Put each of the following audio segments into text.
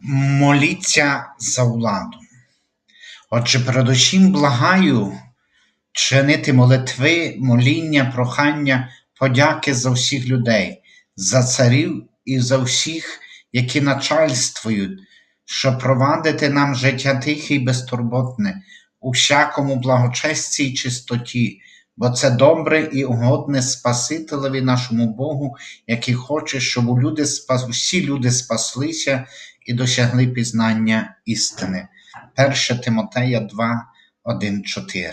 Моліться за владу. Отже, передусім благаю чинити молитви, моління, прохання, подяки за всіх людей, за царів і за всіх, які начальствують, щоб провадити нам життя тихе і безтурботне, у всякому благочесті й чистоті, бо це добре і угодне Спасителеві нашому Богу, який хоче, щоб люди всі люди спаслися і досягли пізнання істини. 1 Тимотея 2, 1, 4.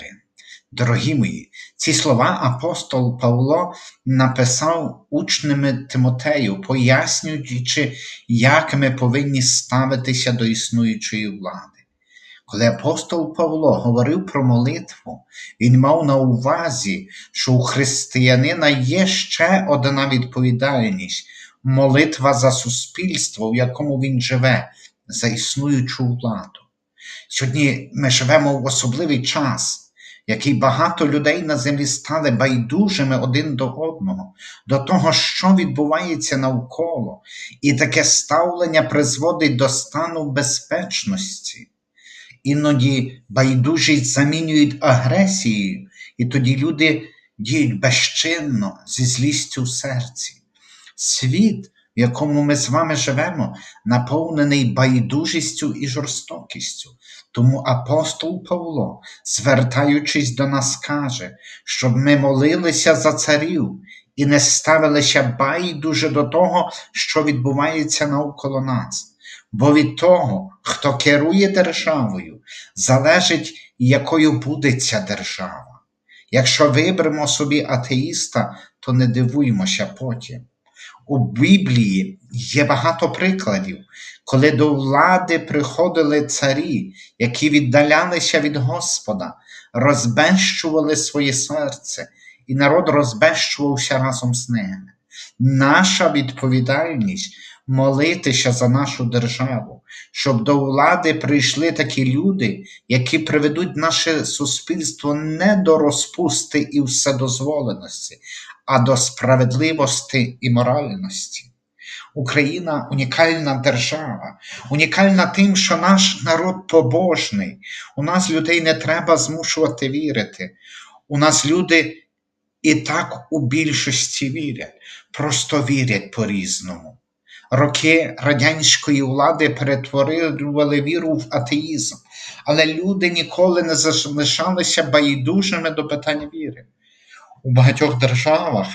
Дорогі мої, ці слова апостол Павло написав учнями Тимотею, пояснюючи, як ми повинні ставитися до існуючої влади. Коли апостол Павло говорив про молитву, він мав на увазі, що у християнина є ще одна відповідальність молитва за суспільство, в якому він живе, за існуючу владу. Сьогодні ми живемо в особливий час, який багато людей на землі стали байдужими один до одного, до того, що відбувається навколо, і таке ставлення призводить до стану безпечності. Іноді байдужість замінюють агресією, і тоді люди діють безчинно зі злістю в серці. Світ, в якому ми з вами живемо, наповнений байдужістю і жорстокістю. Тому апостол Павло, звертаючись до нас, каже, щоб ми молилися за царів і не ставилися байдуже до того, що відбувається навколо нас. Бо від того, хто керує державою, залежить, якою буде ця держава. Якщо виберемо собі атеїста, то не дивуймося потім. У Біблії є багато прикладів, коли до влади приходили царі, які віддалялися від Господа, розбещували своє серце, і народ розбещувався разом з ними. Наша відповідальність молитися за нашу державу, щоб до влади прийшли такі люди, які приведуть наше суспільство не до розпусти і вседозволеності, а до справедливості і моральності. Україна унікальна держава, унікальна тим, що наш народ побожний. У нас людей не треба змушувати вірити. У нас люди і так у більшості вірять, просто вірять по-різному. Роки радянської влади перетворювали віру в атеїзм, але люди ніколи не залишалися байдужими до питань віри. У багатьох державах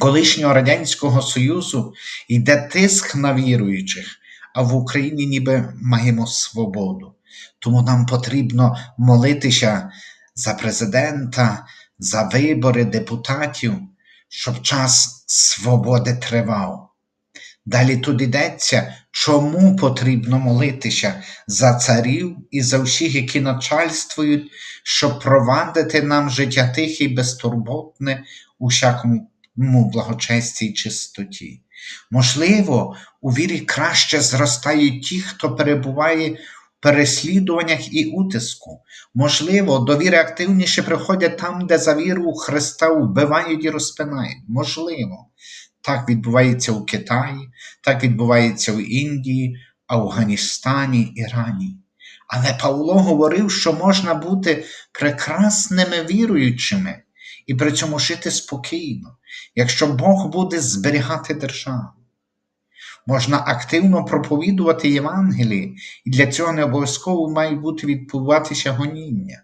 колишнього Радянського Союзу йде тиск на віруючих, а в Україні ніби маємо свободу. Тому нам потрібно молитися за президента, за вибори депутатів, щоб час свободи тривав. Далі тут йдеться, чому потрібно молитися за царів і за всіх, які начальствують, щоб провадити нам життя тихе і безтурботне у всякому благочесті й чистоті. Можливо, у вірі краще зростають ті, хто перебуває в переслідуваннях і утиску. Можливо, до віри активніше приходять там, де за віру Христа вбивають і розпинають. Можливо. Так відбувається у Китаї, так відбувається в Індії, Афганістані, Ірані. Але Павло говорив, що можна бути прекрасними віруючими і при цьому жити спокійно, якщо Бог буде зберігати державу. Можна активно проповідувати Євангеліє, і для цього не обов'язково має бути відбуватися гоніння.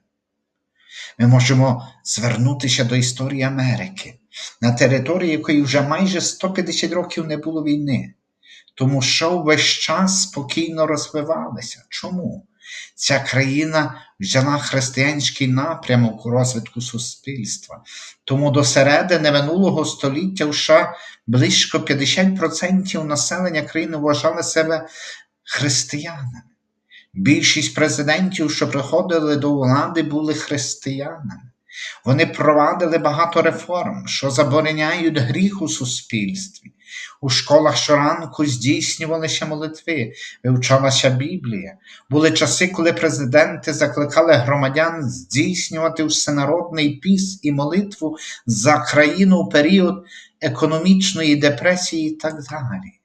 Ми можемо звернутися до історії Америки, на території якої вже майже 150 років не було війни, тому що весь час спокійно розвивалися. Чому? Ця країна взяла християнський напрямок у розвитку суспільства. Тому до середини минулого століття в США близько 50% населення країни вважали себе християнами. Більшість президентів, що приходили до влади, були християнами. Вони провадили багато реформ, що забороняють гріх у суспільстві. У школах щоранку здійснювалися молитви, вивчалася Біблія. Були часи, коли президенти закликали громадян здійснювати всенародний піс і молитву за країну у період економічної депресії і так далі.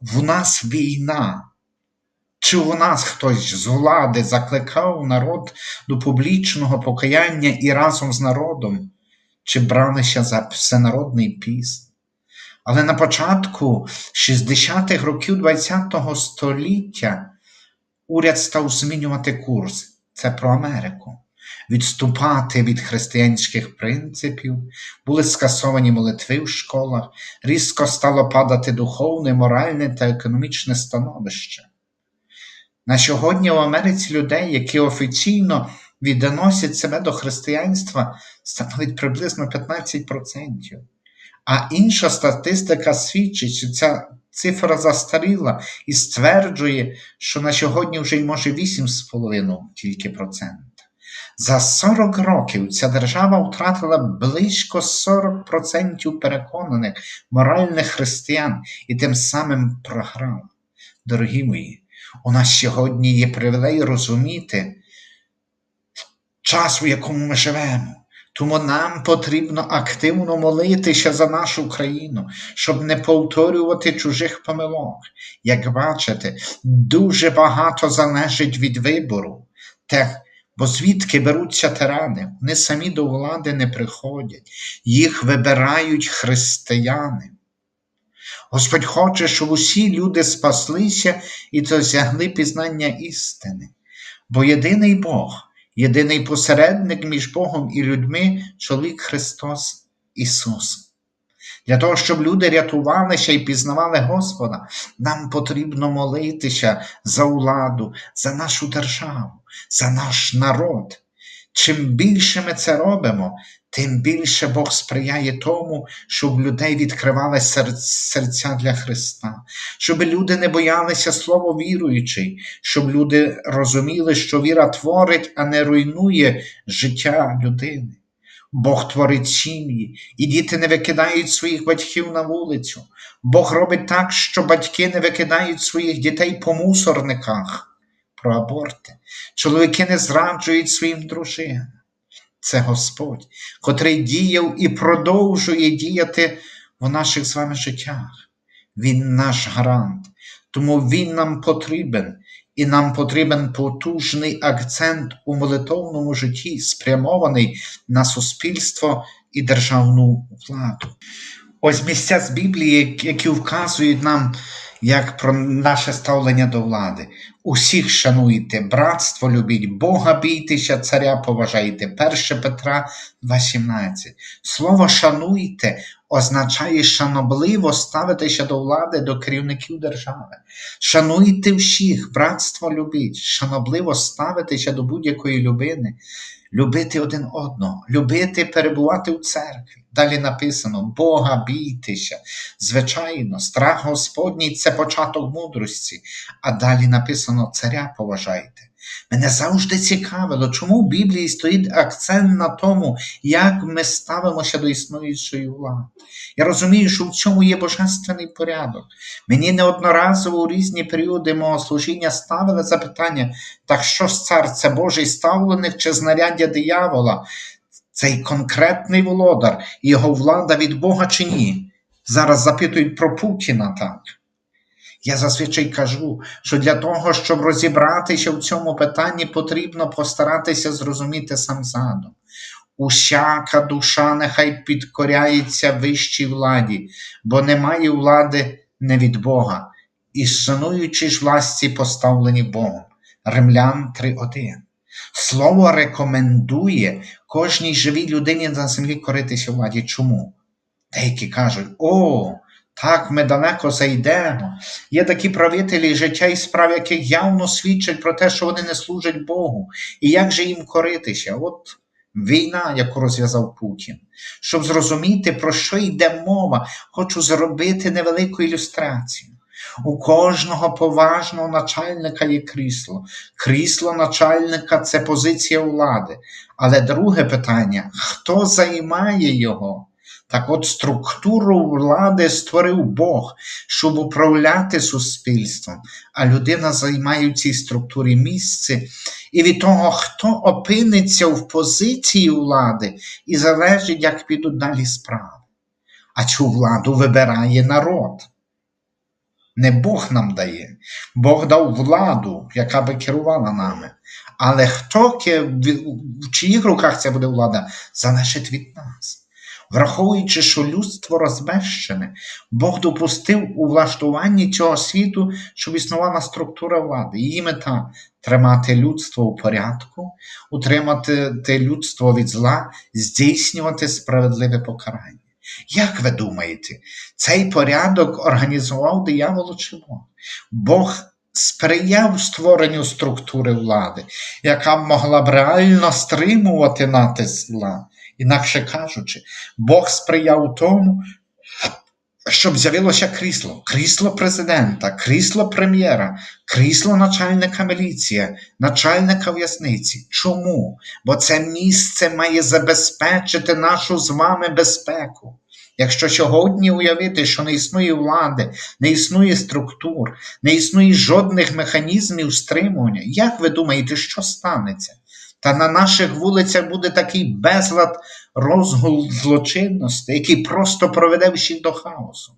В нас війна, Чи у нас хтось з влади закликав народ до публічного покаяння і разом з народом, чи бралися за всенародний піст? Але на початку 60-х років ХХ століття уряд став змінювати курс. Це про Америку. Відступати від християнських принципів, були скасовані молитви в школах, різко стало падати духовне, моральне та економічне становище. На сьогодні в Америці людей, які офіційно відносять себе до християнства, становить приблизно 15%. А інша статистика свідчить, що ця цифра застаріла і стверджує, що на сьогодні вже й може 8,5 тільки процент. За 40 років ця держава втратила близько 40% переконаних моральних християн і тим самим програла. Дорогі мої, у нас сьогодні є привілей розуміти час, у якому ми живемо. Тому нам потрібно активно молитися за нашу країну, щоб не повторювати чужих помилок. Як бачите, дуже багато залежить від вибору, Те, бо звідки беруться тирани, вони самі до влади не приходять, їх вибирають християни. Господь хоче, щоб усі люди спаслися і досягли пізнання істини, бо єдиний Бог. Єдиний посередник між Богом і людьми чоловік Христос Ісус. Для того, щоб люди рятувалися і пізнавали Господа, нам потрібно молитися за владу, за нашу державу, за наш народ. Чим більше ми це робимо, тим більше Бог сприяє тому, щоб людей відкривали серця для Христа, щоб люди не боялися слово віруючий, щоб люди розуміли, що віра творить, а не руйнує життя людини. Бог творить сім'ї, і діти не викидають своїх батьків на вулицю. Бог робить так, що батьки не викидають своїх дітей по мусорниках про аборти. Чоловіки не зраджують своїм дружинам це Господь, котрий діяв і продовжує діяти в наших з вами життях. Він наш гарант, тому Він нам потрібен, і нам потрібен потужний акцент у молитовному житті, спрямований на суспільство і державну владу. Ось місця з Біблії, які вказують нам як про наше ставлення до влади. Усіх шануйте, братство любіть, Бога бійтеся, царя поважайте. 1 Петра 2,17. Слово шануйте означає шанобливо ставитися до влади, до керівників держави. Шануйте всіх, братство любіть, шанобливо ставитися до будь-якої людини любити один одного, любити перебувати у церкві. Далі написано Бога бійтеся. Звичайно, страх Господній це початок мудрості, а далі написано Царя поважайте. Мене завжди цікавило, чому в Біблії стоїть акцент на тому, як ми ставимося до існуючої влади. Я розумію, що в цьому є божественний порядок. Мені неодноразово у різні періоди мого служіння ставили запитання: так що ж цар це Божий ставленик чи знаряддя диявола? Цей конкретний володар його влада від Бога чи ні? Зараз запитують про Путіна так. Я зазвичай кажу, що для того, щоб розібратися в цьому питанні, потрібно постаратися зрозуміти сам задум. Усяка душа нехай підкоряється вищій владі, бо немає влади не від Бога, і шануючи ж власті, поставлені Богом. Римлян 3.1. Слово рекомендує кожній живій людині на землі коритися владі. Чому? Деякі кажуть, о, так, ми далеко зайдемо. Є такі правителі життя і справ, які явно свідчать про те, що вони не служать Богу. І як же їм коритися? От війна, яку розв'язав Путін. Щоб зрозуміти, про що йде мова, хочу зробити невелику ілюстрацію. У кожного поважного начальника є крісло. Крісло начальника це позиція влади. Але друге питання: хто займає його? Так от структуру влади створив Бог, щоб управляти суспільством, а людина займає в цій структурі місце, і від того, хто опиниться в позиції влади, і залежить, як підуть далі справи. А цю владу вибирає народ. Не Бог нам дає. Бог дав владу, яка би керувала нами. Але хто в чиїх руках ця буде влада, залежить від нас. Враховуючи, що людство розбещене, Бог допустив у влаштуванні цього світу, щоб існувала структура влади. Її мета тримати людство у порядку, утримати людство від зла, здійснювати справедливе покарання. Як ви думаєте, цей порядок організував диявол чи Бог? Бог сприяв створенню структури влади, яка могла б реально стримувати натиск зла. Інакше кажучи, Бог сприяв тому, щоб з'явилося крісло, крісло президента, крісло прем'єра, крісло начальника міліції, начальника в'язниці. Чому? Бо це місце має забезпечити нашу з вами безпеку. Якщо сьогодні уявити, що не існує влади, не існує структур, не існує жодних механізмів стримування, як ви думаєте, що станеться? Та на наших вулицях буде такий безлад розгул злочинності, який просто проведе всіх до хаосу.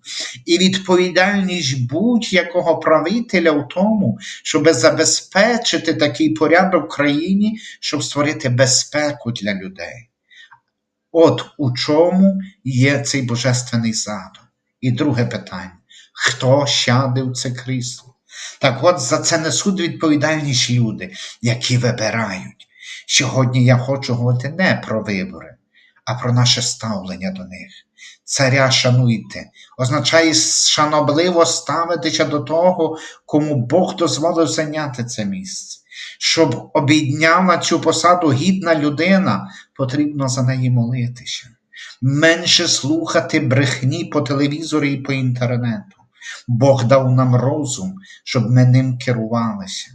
І відповідальність будь-якого правителя в тому, щоб забезпечити такий порядок в країні, щоб створити безпеку для людей. От у чому є цей божественний задум. І друге питання: хто сяде в це крісло? Так от за це несуть відповідальність люди, які вибирають. Сьогодні я хочу говорити не про вибори, а про наше ставлення до них. Царя шануйте, означає шанобливо ставитися до того, кому Бог дозволив зайняти це місце. Щоб обійняла цю посаду гідна людина, потрібно за неї молитися. Менше слухати брехні по телевізору і по інтернету. Бог дав нам розум, щоб ми ним керувалися.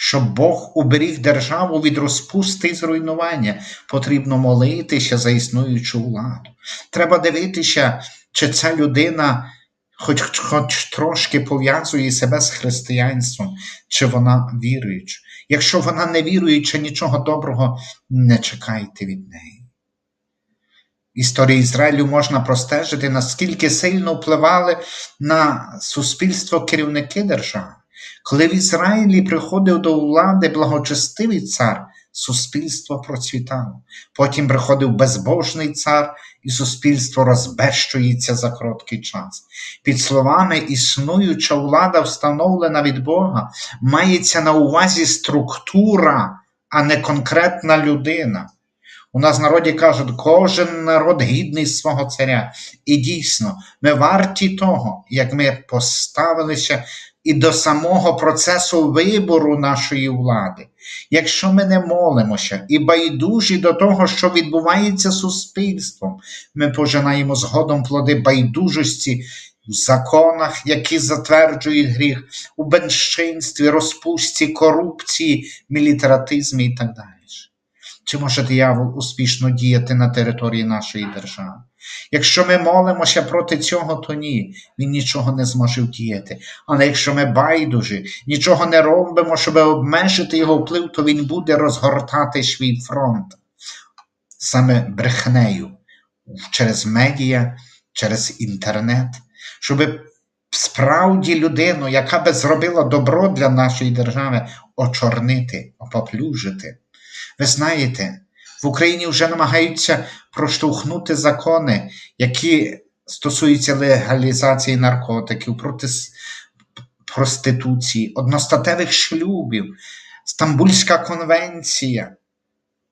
Щоб Бог уберіг державу від розпусти і зруйнування, потрібно молитися за існуючу владу. Треба дивитися, чи ця людина хоч, хоч трошки пов'язує себе з християнством, чи вона віруюча. Якщо вона не віруюча, нічого доброго не чекайте від неї. Історії Ізраїлю можна простежити, наскільки сильно впливали на суспільство керівники держави. Коли в Ізраїлі приходив до влади благочестивий цар, суспільство процвітало. Потім приходив безбожний цар, і суспільство розбещується за короткий час. Під словами існуюча влада, встановлена від Бога, мається на увазі структура, а не конкретна людина. У нас в народі кажуть, кожен народ гідний свого царя. І дійсно, ми варті того, як ми поставилися і до самого процесу вибору нашої влади. Якщо ми не молимося і байдужі до того, що відбувається суспільством, ми пожинаємо згодом плоди байдужості в законах, які затверджують гріх, у бенщинстві, розпусті, корупції, мілітаратизмі і так далі. Чи може диявол успішно діяти на території нашої держави? Якщо ми молимося проти цього, то ні, він нічого не зможе вдіяти. Але якщо ми байдужі, нічого не робимо, щоб обмежити його вплив, то він буде розгортати свій фронт саме брехнею через медіа, через інтернет, щоб справді людину, яка би зробила добро для нашої держави, очорнити, опоплюжити. Ви знаєте, в Україні вже намагаються проштовхнути закони, які стосуються легалізації наркотиків, проти проституції, одностатевих шлюбів, Стамбульська конвенція.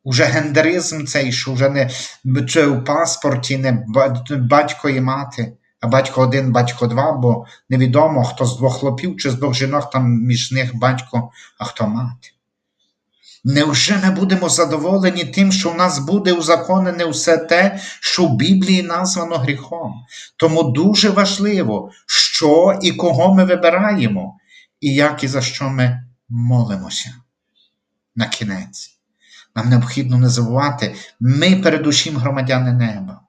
Уже гендеризм цей, що вже не чи у паспорті не батько і мати, а батько один, батько два, бо невідомо, хто з двох хлопів чи з двох жінок, там між них батько, а хто мати. Невже ми будемо задоволені тим, що в нас буде узаконене все те, що в Біблії названо гріхом? Тому дуже важливо, що і кого ми вибираємо, і як і за що ми молимося. На кінець. Нам необхідно не забувати, ми передусім громадяни неба.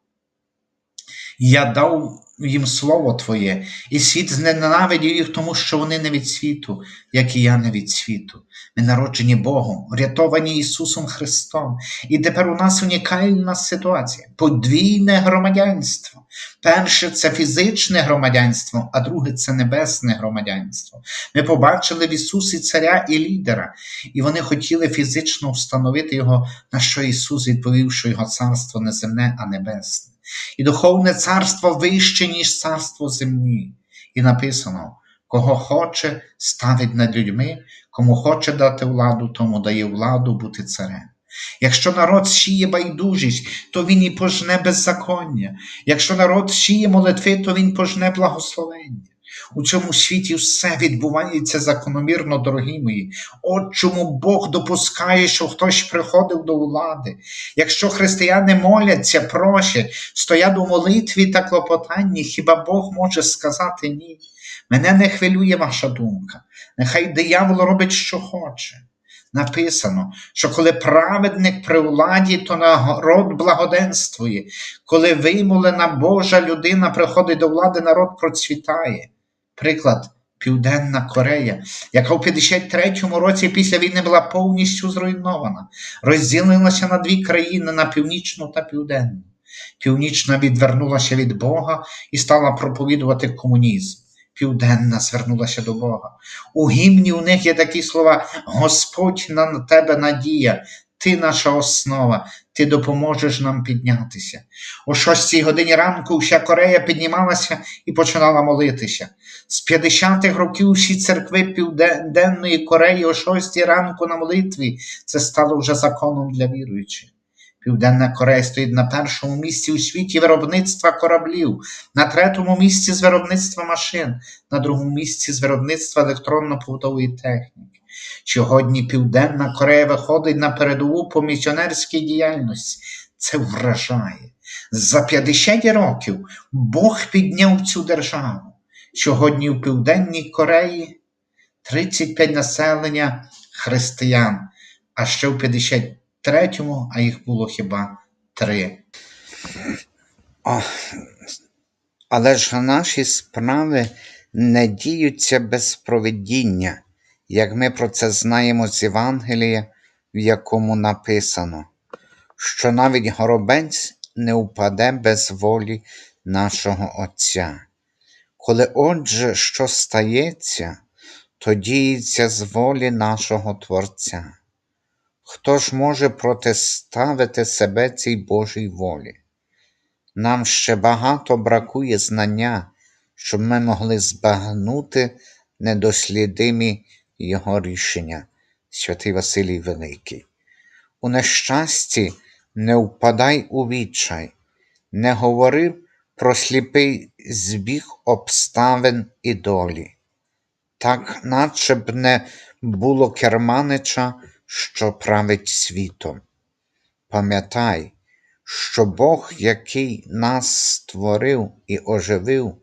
Я дав їм слово Твоє, і світ зненавидів їх, тому що вони не від світу, як і я не від світу. Ми народжені Богом, врятовані Ісусом Христом. І тепер у нас унікальна ситуація, подвійне громадянство. Перше це фізичне громадянство, а друге це небесне громадянство. Ми побачили в Ісусі царя і лідера, і вони хотіли фізично встановити його, на що Ісус відповів, що його царство не земне, а небесне. І духовне царство вище, ніж царство земні. І написано: кого хоче, ставить над людьми, кому хоче дати владу, тому дає владу бути царем. Якщо народ сіє байдужість, то він і пожне беззаконня. Якщо народ сіє молитви, то він пожне благословення. У цьому світі все відбувається закономірно, дорогі мої. От чому Бог допускає, що хтось приходив до влади. Якщо християни моляться, просять, стоять у молитві та клопотанні, хіба Бог може сказати ні? Мене не хвилює ваша думка. Нехай диявол робить, що хоче. Написано, що коли праведник при владі, то народ благоденствує. Коли вимолена Божа людина приходить до влади, народ процвітає. Приклад Південна Корея, яка в 53-му році після війни була повністю зруйнована, розділилася на дві країни на північну та південну. Північна відвернулася від Бога і стала проповідувати комунізм. Південна звернулася до Бога. У гімні у них є такі слова: Господь на тебе надія, ти наша основа, ти допоможеш нам піднятися. О шостій годині ранку вся Корея піднімалася і починала молитися. З 50-х років всі церкви Південної Кореї о шостій ранку на молитві це стало вже законом для віруючих. Південна Корея стоїть на першому місці у світі виробництва кораблів, на третьому місці з виробництва машин, на другому місці з виробництва електронно-побутової техніки. Сьогодні Південна Корея виходить на передову по місіонерській діяльності. Це вражає. За 50 років Бог підняв цю державу. Сьогодні в Південній Кореї 35 населення християн, а ще в 53-му, а їх було хіба три. Але ж наші справи не діються без провидіння, як ми про це знаємо з Євангелія, в якому написано, що навіть горобець не впаде без волі нашого Отця. Коли отже, що стається, то діється з волі нашого Творця. Хто ж може протиставити себе цій Божій волі? Нам ще багато бракує знання, щоб ми могли збагнути недослідимі його рішення, святий Василій Великий. У нещасті не впадай у відчай, не говори про сліпий збіг обставин і долі. Так, наче б не було керманича, що править світом. Пам'ятай, що Бог, який нас створив і оживив,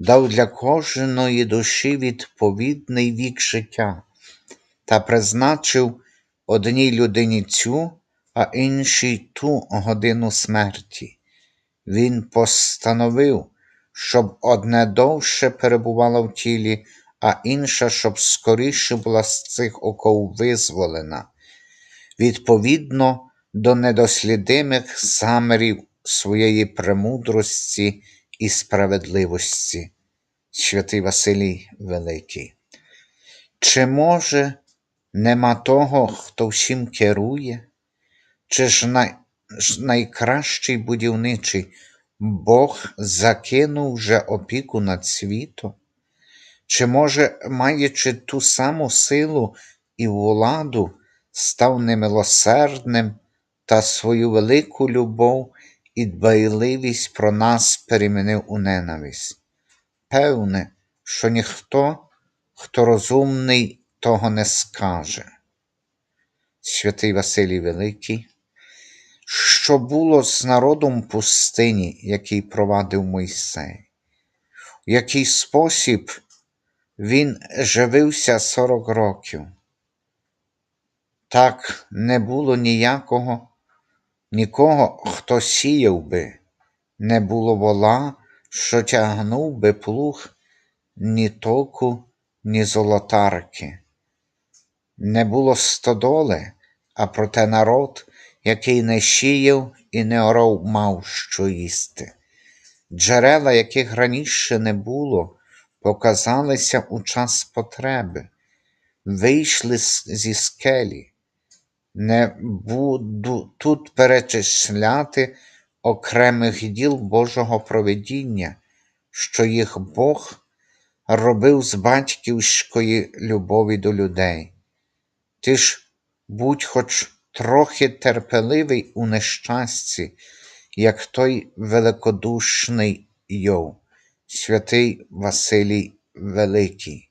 дав для кожної душі відповідний вік життя та призначив одній людині цю, а іншій ту годину смерті. Він постановив, щоб одне довше перебувало в тілі, а інша, щоб скоріше була з цих оков визволена. Відповідно до недослідимих замірів своєї премудрості і справедливості, святий Василій Великий. Чи може нема того, хто всім керує? Чи ж най... найкращий будівничий Бог закинув вже опіку над світом? Чи, може, маючи ту саму силу і владу, став немилосердним та свою велику любов і дбайливість про нас перемінив у ненависть? Певне, що ніхто, хто розумний, того не скаже. Святий Василій Великий, що було з народом пустині, який провадив Мойсей, в який спосіб він живився сорок років. Так не було ніякого, нікого, хто сіяв би, не було вола, що тягнув би плуг ні току, ні золотарки. Не було стодоли, а проте народ, який не сіяв і не оров, мав що їсти. джерела, яких раніше не було, показалися у час потреби, вийшли зі скелі. Не буду тут перечисляти окремих діл Божого провидіння, що їх Бог робив з батьківської любові до людей. Ти ж будь хоч трохи терпеливий у нещасті, як той великодушний Йов, святий Василій Великий.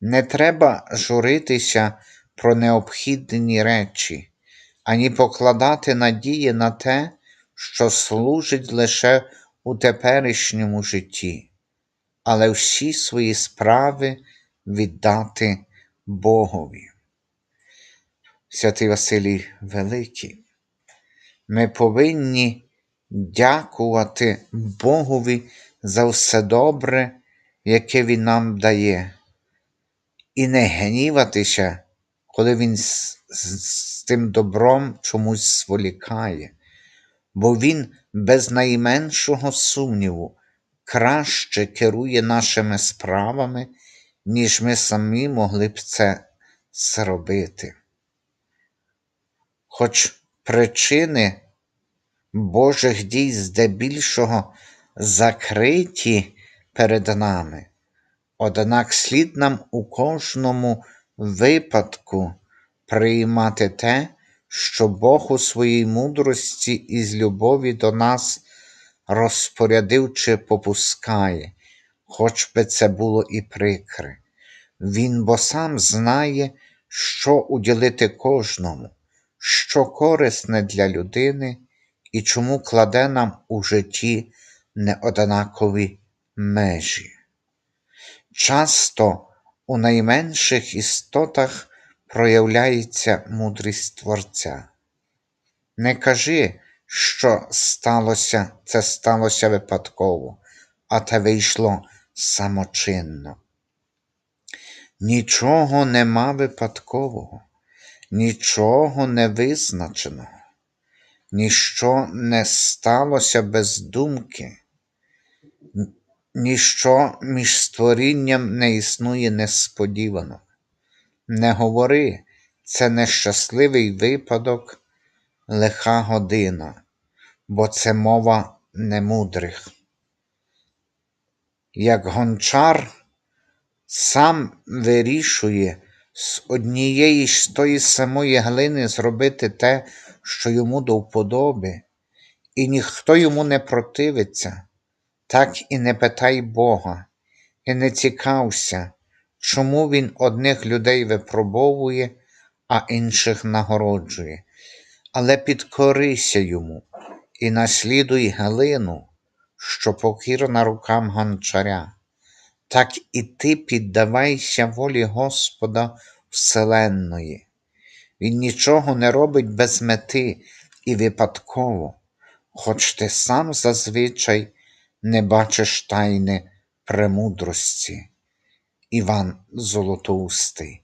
Не треба журитися про необхідні речі, ані покладати надії на те, що служить лише у теперішньому житті, але всі свої справи віддати Богові. Святий Василій Великий, ми повинні дякувати Богові за все добре, яке Він нам дає, і не гніватися, коли Він з, з, з тим добром чомусь зволікає, бо Він без найменшого сумніву краще керує нашими справами, ніж ми самі могли б це зробити. Хоч причини Божих дій здебільшого закриті перед нами, однак слід нам у кожному випадку приймати те, що Бог у своїй мудрості і з любові до нас розпорядив чи попускає, хоч би це було і прикре. Він бо сам знає, що уділити кожному, що корисне для людини і чому кладе нам у житті неоднакові межі. Часто у найменших істотах проявляється мудрість Творця. Не кажи, що сталося, це сталося випадково, а те вийшло самочинно. Нічого нема випадкового, нічого не визначеного, ніщо не сталося без думки, ніщо між створінням не існує несподівано. Не говори, це нещасливий випадок, лиха година, бо це мова немудрих. Як гончар сам вирішує з однієї ж тої самої глини зробити те, що йому до вподоби, і ніхто йому не противиться, так і не питай Бога, і не цікався, чому він одних людей випробовує, а інших нагороджує. Але підкорися йому і наслідуй глину, що покірна рукам гончаря так і ти піддавайся волі Господа Вселенної. Він нічого не робить без мети і випадково, хоч ти сам зазвичай не бачиш тайни премудрості. Іван Золотоустий.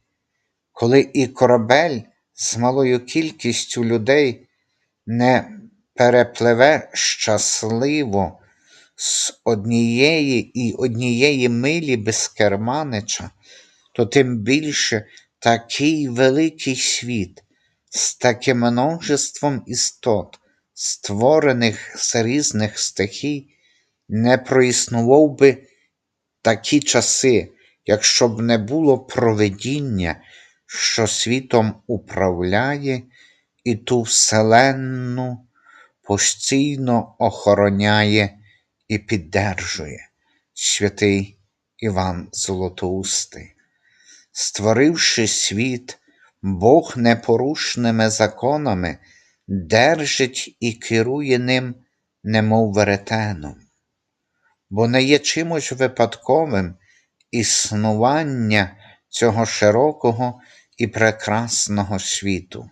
Коли і корабель з малою кількістю людей не перепливе щасливо з однієї і однієї милі без керманича, то тим більше такий великий світ з таким множеством істот, створених з різних стихій, не проіснував би такі часи, якщо б не було провидіння, що світом управляє і ту вселенну постійно охороняє і піддержує святий Іван Золотоустий. Створивши світ, Бог непорушними законами держить і керує ним, немов веретеном, бо не є чимось випадковим існування цього широкого і прекрасного світу,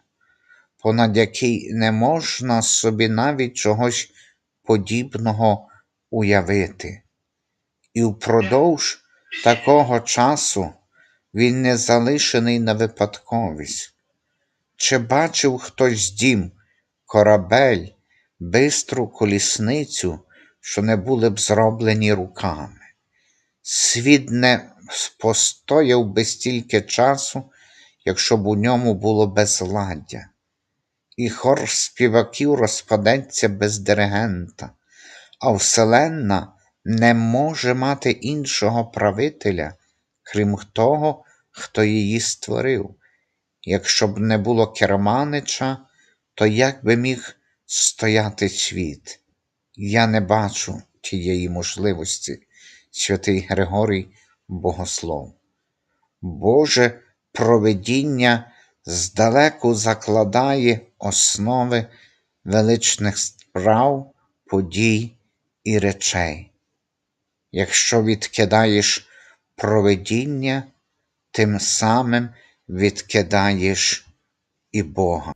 понад який не можна собі навіть чогось подібного уявити. І впродовж такого часу він не залишений на випадковість. Чи бачив хтось дім, корабель, бистру колісницю, що не були б зроблені руками. Світ не постояв би стільки часу, якщо б у ньому було безладдя, і хор співаків розпадеться без диригента, а вселенна не може мати іншого правителя, крім того, хто її створив. Якщо б не було керманича, то як би міг стояти світ? Я не бачу тієї можливості, святий Григорій Богослов. Боже провидіння здалеку закладає основи величних справ, подій і речей. Якщо відкидаєш провидіння, тим самим відкидаєш і Бога.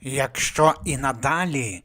Якщо і надалі